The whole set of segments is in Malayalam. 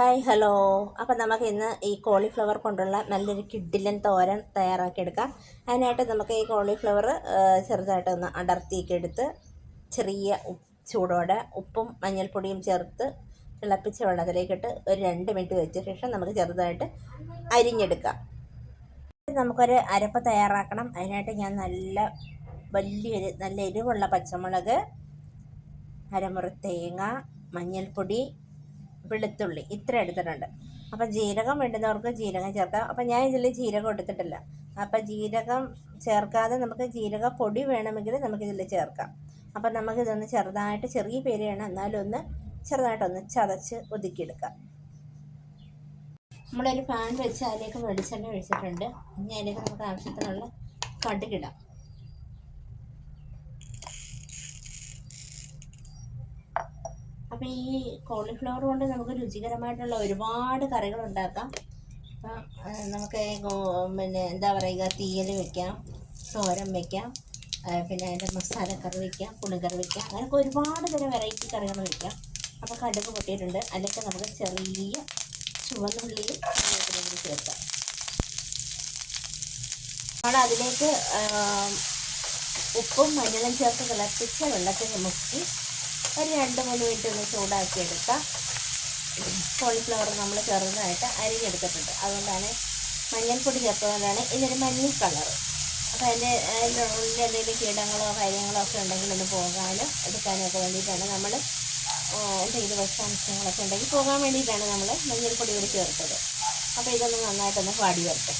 ഹായ് ഹലോ അപ്പം നമുക്ക് ഇന്ന് ഈ കോളിഫ്ലവർ കൊണ്ടുള്ള നല്ലൊരു കിഡിലൻ തോരൻ തയ്യാറാക്കിയെടുക്കാം അതിനായിട്ട് നമുക്ക് ഈ കോളിഫ്ലവർ ചെറുതായിട്ടൊന്ന് അടർത്തിയൊക്കെ എടുത്ത് ചെറിയ ചൂടോടെ ഉപ്പും മഞ്ഞൾപ്പൊടിയും ചേർത്ത് തിളപ്പിച്ച വെള്ളത്തിലേക്കിട്ട് ഒരു രണ്ട് മിനിറ്റ് വെച്ച ശേഷം നമുക്ക് ചെറുതായിട്ട് അരിഞ്ഞെടുക്കാം. നമുക്കൊരു അരപ്പ് തയ്യാറാക്കണം. അതിനായിട്ട് ഞാൻ നല്ല വലിയൊരു നല്ല എരിവുള്ള പച്ചമുളക് അരമുറി തേങ്ങ മഞ്ഞൾപ്പൊടി വെളുത്തുള്ളി. ഇത്ര എടുത്തിട്ടുണ്ട്. അപ്പം ജീരകം വേണ്ടുന്നവർക്ക് ജീരകം ചേർക്കാം. അപ്പം ഞാൻ ഇതിൽ ജീരകം എടുത്തിട്ടില്ല. അപ്പം ജീരകം ചേർക്കാതെ നമുക്ക് ജീരക പൊടി വേണമെങ്കിൽ നമുക്കിതിൽ ചേർക്കാം. അപ്പം നമുക്കിതൊന്ന് ചെറുതായിട്ട് ചെറിയ പേരെയാണ്. എന്നാലും ഒന്ന് ചെറുതായിട്ടൊന്ന് ചതച്ച് ഒതുക്കിയെടുക്കാം. നമ്മളൊരു പാൻ വെച്ച് അതിലേക്ക് വെളിച്ചെണ്ണ ഒഴിച്ചിട്ടുണ്ട്. ഇനി അതിലേക്ക് നമുക്ക് ആവശ്യത്തിനുള്ള കടുകിടാം അപ്പം ഈ കോളിഫ്ലവർ കൊണ്ട് നമുക്ക് രുചികരമായിട്ടുള്ള ഒരുപാട് കറികൾ ഉണ്ടാക്കാം. നമുക്ക് പിന്നെ എന്താ പറയുക തീയൽ വെക്കാം തോരൻ വെക്കാം പിന്നെ അതിന്റെ മസാലക്കറി വെക്കാം പുളിക്കറി വെക്കാം അങ്ങനെയൊക്കെ ഒരുപാട് തരം വെറൈറ്റി കറികൾ വെക്കാം. അപ്പോൾ കടുക് പൊട്ടിയിട്ടുണ്ട്. അതിലൊക്കെ നമുക്ക് ചെറിയ ചുവന്നുള്ളിയും ചേർക്കാം. നമ്മൾ അതിലേക്ക് ഉപ്പും മഞ്ഞളും ചേർത്ത് തിളപ്പിച്ച വെള്ളത്തിൽ മുക്കി ഒരു രണ്ട് മൂന്ന് മിനിറ്റ് ഒന്ന് ചൂടാക്കി എടുക്കാം കോളിഫ്ലവർ നമ്മൾ ചെറുതായിട്ട് അരിഞ്ഞെടുത്തിട്ടുണ്ട്. അതുകൊണ്ടാണ് മഞ്ഞൾപ്പൊടി ചേർത്തുകൊണ്ടാണ് ഇതിനൊരു മഞ്ഞ കളർ അപ്പോൾ അതിന്റെ അതിന്റെ ഉള്ളിൽ എന്തെങ്കിലും കീടങ്ങളോ കാര്യങ്ങളോ ഒക്കെ ഉണ്ടെങ്കിൽ ഒന്ന് പോകാനും എടുക്കാനോ ഒക്കെ വേണ്ടിയിട്ടാണ് നമ്മൾ എന്തെങ്കിലും വിഷാംശങ്ങളൊക്കെ ഉണ്ടെങ്കിൽ പോകാൻ വേണ്ടിയിട്ടാണ് നമ്മൾ മഞ്ഞൾപ്പൊടി കൂടി ചേർത്തത്. അപ്പോൾ ഇതൊന്ന് നന്നായിട്ടൊന്ന് പാടി വരട്ടെ.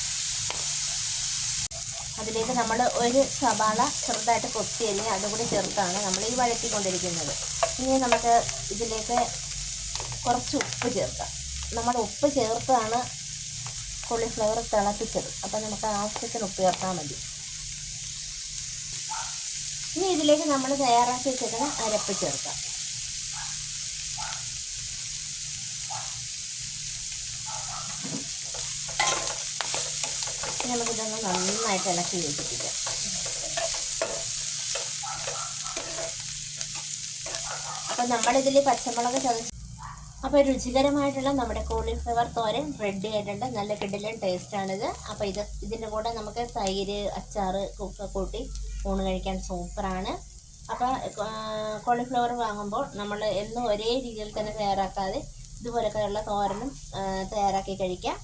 അതിലേക്ക് നമ്മൾ ഒരു സവാള ചെറുതായിട്ട് കൊത്തി അരിഞ്ഞ് അതും കൂടി ചേർത്താണ് നമ്മൾ ഈ വഴറ്റിക്കൊണ്ടിരിക്കുന്നത്. ഇനി നമുക്ക് ഇതിലേക്ക് കുറച്ച് ഉപ്പ് ചേർക്കാം. നമ്മൾ ഉപ്പ് ചേർത്താണ് കോളിഫ്ലവർ തിളപ്പിച്ചത്. അപ്പോൾ നമുക്ക് ആവശ്യത്തിന് ഉപ്പ് ചേർത്താൽ മതി. ഇനി ഇതിലേക്ക് നമ്മൾ തയ്യാറാക്കി വെച്ചിരിക്കുന്ന അരപ്പ് ചേർക്കാം. നമുക്കിതൊന്ന് നന്നായിട്ട് ഇളക്കി യോജിപ്പിക്കാം. അപ്പം നമ്മളിതിൽ പച്ചമുളക് ചതച്ച് അപ്പോൾ രുചികരമായിട്ടുള്ള നമ്മുടെ കോളിഫ്ലവർ തോരൻ റെഡി ആയിട്ടുണ്ട്. നല്ല കിടിലൻ ടേസ്റ്റാണിത് അപ്പോൾ ഇത് ഇതിന്റെ കൂടെ നമുക്ക് തൈര് അച്ചാർ ഒക്കെ കൂട്ടി ഊണ് കഴിക്കാൻ സൂപ്പറാണ് അപ്പോൾ കോളിഫ്ലവർ വാങ്ങുമ്പോൾ നമ്മൾ എന്നും ഒരേ രീതിയിൽ തന്നെ തയ്യാറാക്കാതെ ഇതുപോലൊക്കെയുള്ള തോരനും തയ്യാറാക്കി കഴിക്കാം.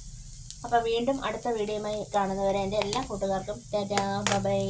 അപ്പോൾ വീണ്ടും അടുത്ത വീഡിയോയുമായി കാണുന്നവരെ എന്റെ എല്ലാ കൂട്ടുകാർക്കും ടാറ്റാ ബൈ.